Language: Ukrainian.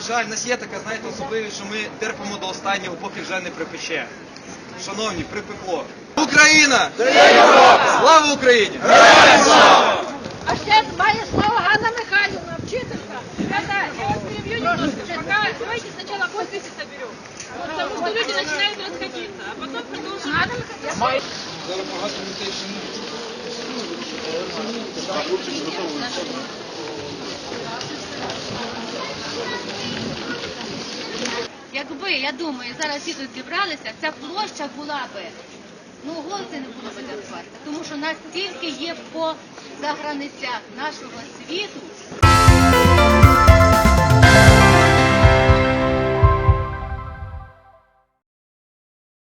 жаль, в нас є така, знаєте, особливість, що ми терпимо до останнього, поки вже не припече. Шановні, припекло. Україна! Слава Україні! А ще має слово Ганна Михайловна, вчителька. Ребята, я вас перебью немножко. Пока, давайте сначала подписи соберем. Потому что люди начинают расходиться, а потом продолжим. Зараз багато людей ще Якби, я думаю, зараз всі тут зібралися, ця площа була би, ну голоси не було би рахувати, тому що настільки є по заграницях нашого світу.